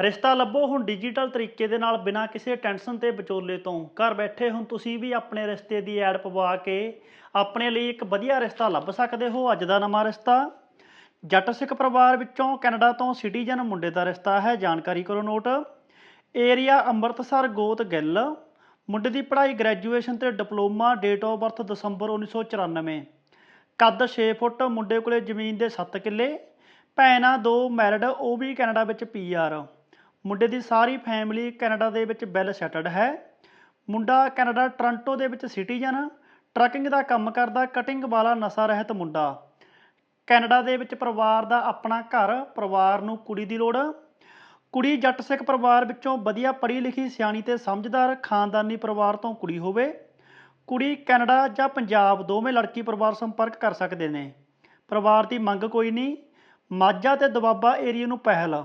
ਰਿਸ਼ਤਾ ਲੱਭੋ ਹੁਣ ਡਿਜੀਟਲ ਤਰੀਕੇ ਦੇ ਨਾਲ ਬਿਨਾਂ ਕਿਸੇ ਟੈਨਸ਼ਨ ਤੇ ਵਿਚੋਲੇ ਤੋਂ। ਘਰ ਬੈਠੇ ਹੁਣ ਤੁਸੀਂ ਵੀ ਆਪਣੇ ਰਿਸ਼ਤੇ ਦੀ ਐਡ ਪਵਾ ਕੇ ਆਪਣੇ ਲਈ ਇੱਕ ਵਧੀਆ ਰਿਸ਼ਤਾ ਲੱਭ ਸਕਦੇ ਹੋ। ਅੱਜ ਦਾ ਨਵਾਂ ਰਿਸ਼ਤਾ ਜੱਟ ਸਿੱਖ ਪਰਿਵਾਰ ਵਿੱਚੋਂ ਕੈਨੇਡਾ ਤੋਂ ਸਿਟੀਜ਼ਨ ਮੁੰਡੇ ਦਾ ਰਿਸ਼ਤਾ ਹੈ। ਜਾਣਕਾਰੀ ਕਰੋ ਨੋਟ। ਏਰੀਆ ਅੰਮ੍ਰਿਤਸਰ ਗੋਤ ਗਿੱਲ। ਮੁੰਡੇ ਦੀ ਪੜ੍ਹਾਈ ਗ੍ਰੈਜੂਏਸ਼ਨ ਤੇ diploma date of birth December 1994 ਕੱਦ 6 ਫੁੱਟ, ਮੁੰਡੇ ਕੋਲੇ ਜ਼ਮੀਨ ਦੇ 7 ਕਿੱਲੇ। ਭੈਣਾਂ ਦੋ ਮੈਰਿਡ ਉਹ ਵੀ ਕੈਨੇਡਾ ਵਿੱਚ ਪੀਆਰ ਮੁੰਡੇ ਦੀ ਸਾਰੀ ਫੈਮਿਲੀ ਕੈਨੇਡਾ ਦੇ ਵਿੱਚ ਵੈਲ ਸੈਟਲਡ ਹੈ। ਮੁੰਡਾ ਕੈਨੇਡਾ, ਟੋਰਾਂਟੋ ਦੇ ਵਿੱਚ ਸਿਟੀਜ਼ਨ ਟਰੱਕਿੰਗ ਦਾ ਕੰਮ ਕਰਦਾ ਕਟਿੰਗ ਵਾਲਾ ਨਸ਼ਾ ਰਹਿਤ ਮੁੰਡਾ। ਕੈਨੇਡਾ ਦੇ ਵਿੱਚ ਪਰਿਵਾਰ ਦਾ ਆਪਣਾ ਘਰ, ਪਰਿਵਾਰ ਨੂੰ ਕੁੜੀ ਦੀ ਲੋੜ। ਕੁੜੀ ਜੱਟ ਸਿੱਖ ਪਰਿਵਾਰ ਵਿੱਚੋਂ ਵਧੀਆ ਪੜ੍ਹੀ ਲਿਖੀ, ਸਿਆਣੀ ਤੇ ਸਮਝਦਾਰ, ਖਾਨਦਾਨੀ ਪਰਿਵਾਰ ਤੋਂ ਕੁੜੀ ਹੋਵੇ। ਕੁੜੀ ਕੈਨੇਡਾ ਜਾਂ ਪੰਜਾਬ ਦੋਵੇਂ ਲੜਕੀ ਪਰਿਵਾਰ ਸੰਪਰਕ ਕਰ ਸਕਦੇ ਨੇ। ਪਰਿਵਾਰ ਦੀ ਮੰਗ ਕੋਈ ਨਹੀਂ। ਮਾਝਾ ਤੇ ਦੁਆਬਾ ਏਰੀਆ ਨੂੰ ਪਹਿਲ।